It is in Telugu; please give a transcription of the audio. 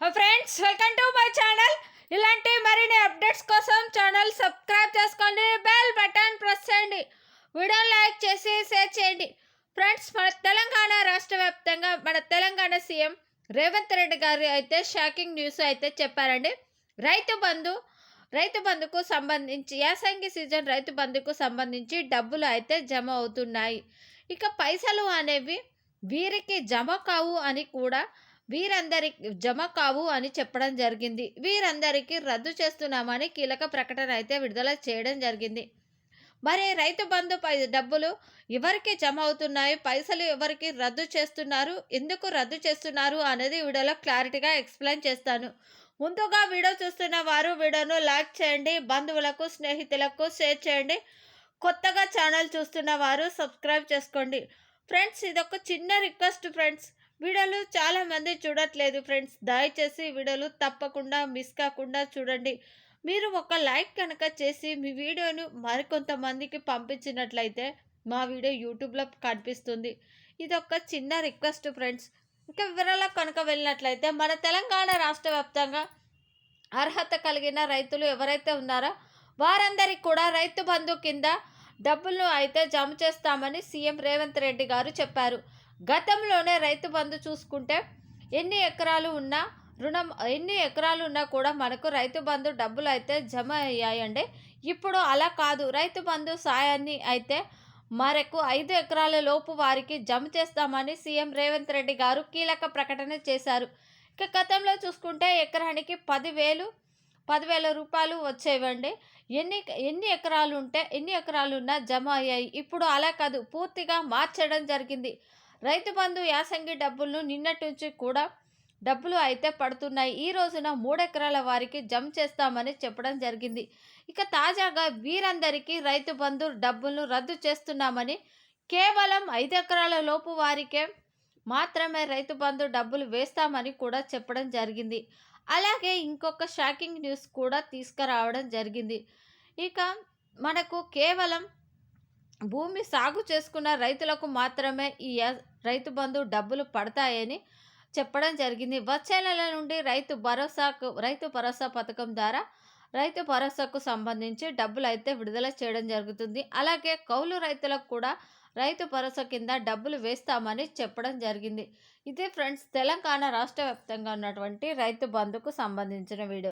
Friends welcome to my channel ఇలాంటి మరిన్ని అప్డేట్స్ కోసం ఛానల్ సబ్స్క్రైబ్ చేసుకోండి బెల్ బటన్ ప్రెస్ చేయండి. వీడియో లైక్ చేసి షేర్ చేయండి. ఫ్రెండ్స్ మన తెలంగాణ రాష్ట్ర వ్యాప్తంగా మన తెలంగాణ సీఎం రేవంత్ రెడ్డి గారు అయితే షాకింగ్ న్యూస్ అయితే చెప్పారండి. రైతు బంధు రైతు బంధుకు సంబంధించి యాసంగి సీజన్ రైతు బంధుకు సంబంధించి డబ్బులు అయితే జమ అవుతున్నాయి. ఇక పైసలు అనేవి వీరికి జమ కావు అని కూడా వీరందరికి జమ కావు అని చెప్పడం జరిగింది. వీరందరికీ రద్దు చేస్తున్నామని కీలక ప్రకటన అయితే విడుదల చేయడం జరిగింది. మరి రైతు బంధు పై డబ్బులు ఎవరికి జమ అవుతున్నాయి? పైసలు ఎవరికి రద్దు చేస్తున్నారు? ఎందుకు రద్దు చేస్తున్నారు అనేది వీడియోలో క్లారిటీగా ఎక్స్ప్లెయిన్ చేస్తాను. ముందుగా వీడియో చూస్తున్న వారు వీడియోను లైక్ చేయండి బంధువులకు స్నేహితులకు షేర్ చేయండి. కొత్తగా ఛానల్ చూస్తున్న వారు సబ్స్క్రైబ్ చేసుకోండి. ఫ్రెండ్స్ ఇదొక చిన్న రిక్వెస్ట్ ఫ్రెండ్స్. వీడియోలు చాలామంది చూడట్లేదు ఫ్రెండ్స్. దయచేసి వీడియోలు తప్పకుండా మిస్ కాకుండా చూడండి. మీరు ఒక లైక్ కనుక చేసి మీ వీడియోను మరికొంతమందికి పంపించినట్లయితే మా వీడియో యూట్యూబ్లో కనిపిస్తుంది. ఇది ఒక చిన్న రిక్వెస్ట్ ఫ్రెండ్స్. ఇంకా వివరాలకు కనుక వెళ్ళినట్లయితే మన తెలంగాణ రాష్ట్ర వ్యాప్తంగా అర్హత కలిగిన రైతులు ఎవరైతే ఉన్నారో వారందరికీ కూడా రైతు బంధు కింద డబ్బులను అయితే జమ చేస్తామని సీఎం రేవంత్ రెడ్డి గారు చెప్పారు. గతంలోనే రైతు బంధు చూసుకుంటే ఎన్ని ఎకరాలు ఉన్నా రుణం ఎన్ని ఎకరాలు ఉన్నా కూడా మనకు రైతు బంధు డబ్బులు అయితే జమ అయ్యాయండి. ఇప్పుడు అలా కాదు. రైతు బంధు సాయాన్ని అయితే మరకు ఐదు ఎకరాల లోపు వారికి జమ చేస్తామని సీఎం రేవంత్ రెడ్డి గారు కీలక ప్రకటన చేశారు. ఇక గతంలో చూసుకుంటే ఎకరానికి పదివేలు పదివేల రూపాయలు వచ్చేవండి. ఎన్ని ఎన్ని ఎకరాలు ఉంటే ఎన్ని ఎకరాలు ఉన్నా జమ అయ్యాయి. ఇప్పుడు అలా కాదు. పూర్తిగా మార్చడం జరిగింది. రైతు బంధు యాసంగి డబ్బులను నిన్నటి నుంచి కూడా డబ్బులు అయితే పడుతున్నాయి. ఈ రోజున మూడెకరాల వారికి జమ చేస్తామని చెప్పడం జరిగింది. ఇక తాజాగా వీరందరికీ రైతు బంధు డబ్బులను రద్దు చేస్తున్నామని కేవలం ఐదు ఎకరాల లోపు వారికే మాత్రమే రైతు బంధు డబ్బులు వేస్తామని కూడా చెప్పడం జరిగింది. అలాగే ఇంకొక షాకింగ్ న్యూస్ కూడా తీసుకురావడం జరిగింది. ఇక మనకు కేవలం భూమి సాగు చేసుకున్న రైతులకు మాత్రమే ఈ రైతు బంధు డబ్బులు పడతాయని చెప్పడం జరిగింది. వచ్చే నెల నుండి రైతు భరోసాకు రైతు భరోసా పథకం ద్వారా రైతు భరోసాకు సంబంధించి డబ్బులు అయితే విడుదల చేయడం జరుగుతుంది. అలాగే కౌలు రైతులకు కూడా రైతు భరోసా కింద డబ్బులు వేస్తామని చెప్పడం జరిగింది. ఇదే ఫ్రెండ్స్ తెలంగాణ రాష్ట్ర వ్యాప్తంగా ఉన్నటువంటి రైతు బంధుకు సంబంధించిన వీడియో.